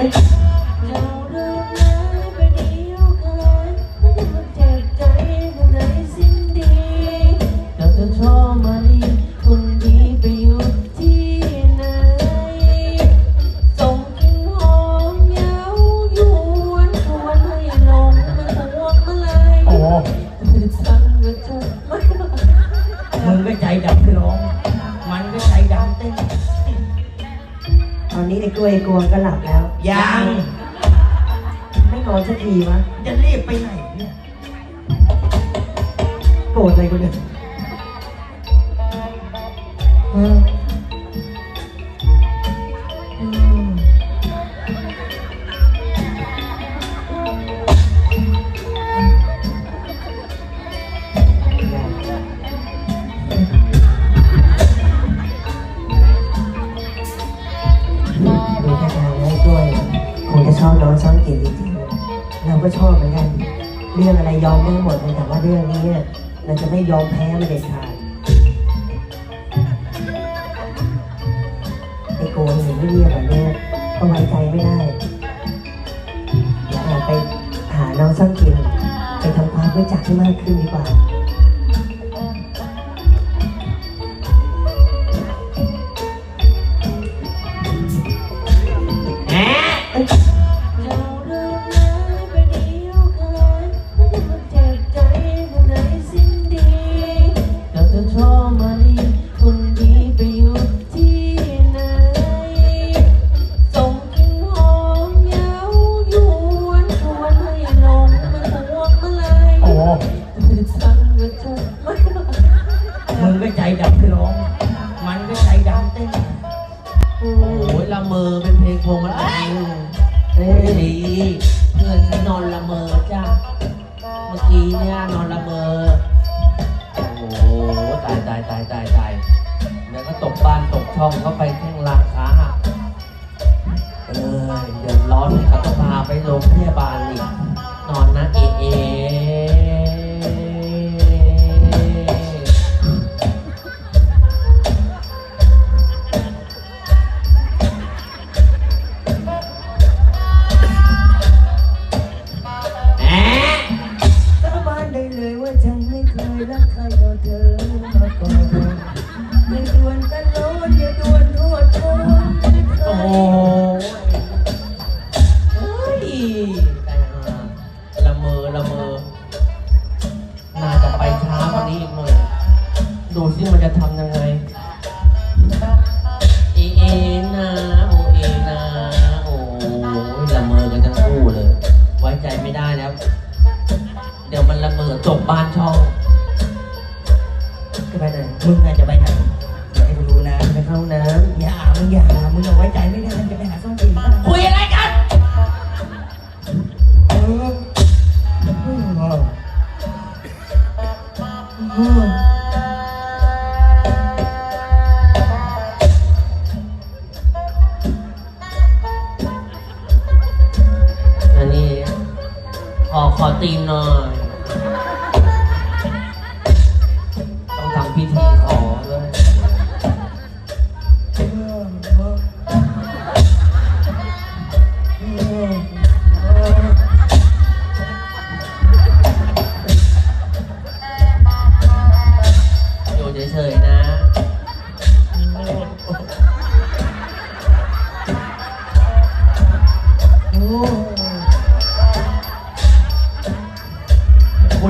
เราเริ่มร้ายไปเดียวกันมันจะมาเจ็บใจผู้ใดสิ้นดีเราจะชอบมาลีคนดีไปอยู่ที่ไหนส่งกลิ่นหอมเย้ายวนชวนให้หลงมันพวงมาลัยโอ้ฉันก็จะไม่มึงก็ใจดำร้อง อนนี้ไอ้กล้วยไอ้กวงก็หลับแล้ว ยัง ไม่นอนสักทีวะ จะรีบไปไหนเนี่ยโกรธอะไรกูเนี่ย ชอบน้องช่องกินจริงๆเราก็ชอบเหมือนกัน เรื่องอะไรยอมได้หมดเลยแต่ว่าเรื่องนี้เนี่ยเราจะไม่ยอมแพ้มันเด็ดขาดไอโกนเห็นไม่เรียบแบบเนี้ยก็ไว้ใจไม่ได้เดี๋ยวแอบไปหาน้องช่างเกินไปทำความรู้จักให้มากขึ้นดีกว่า พงพงมาลัยเอ้ยดีเพื่อนฉันนอนละเมอจ้าเมื่อกี้เนี่ยนอนละเมอ โอ้โหตายตายตายตายตายแล้วก็ตกบ้านตกช่องเข้าไปแข้งลางขาหักเออเดือดร้อนเลยเขาต้องพาไปโรงพยาบาลอีกนอนนะเอเอ รักใครเท่าเธอมาก่อนอย่าด่วนกันโลดอย่าด่วนโทษคนโอ้ยเฮ้ยตายห่าละเมอละเมอ น่าจะไปช้ากว่านี้อีกหน่อย ดูสิมันจะทำยังไง เอเอนะโอเอนะโอ้ยละเมอกันทั้งคู่เลย ไว้ใจไม่ได้แล้ว เดี๋ยวมันละเมอจบบ้านช่อง มึงอะจะไปไหนจะให้กูรู้นะไปเข้าห้องน้อย่ามึงอย่ามึงเอาไว้ใจไม่ได้จะไปหาส้มกิน ค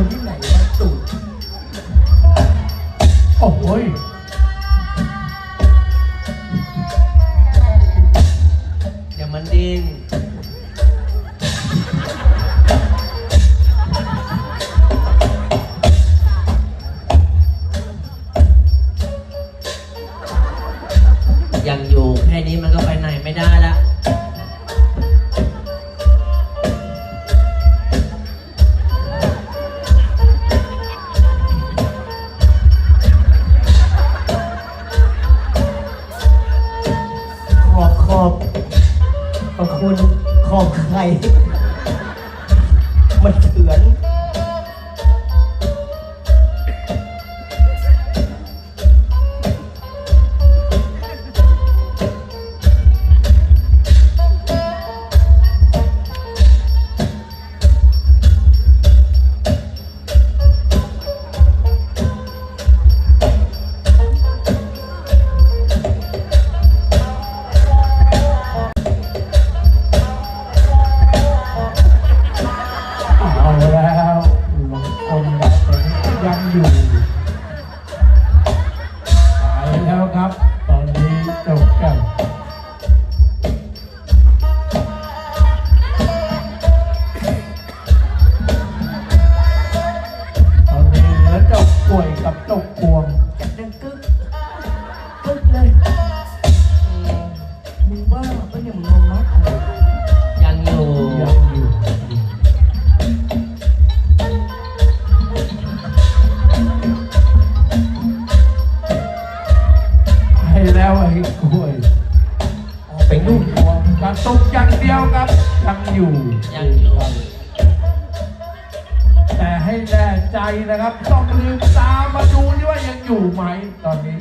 นที่ไหนมาตูดโอ้โหยเดี๋ยวมันดิ้นยังอยู่แค่นี้มันก็ มันเถือน ไนุ่ปหัวกันตกอย่างเดียวครับยังอยู่ยังอยู่แต่ให้แน่ใจนะครับ ต้องลืมตามาดูด้วว่ายังอยู่ไหมตอนนี้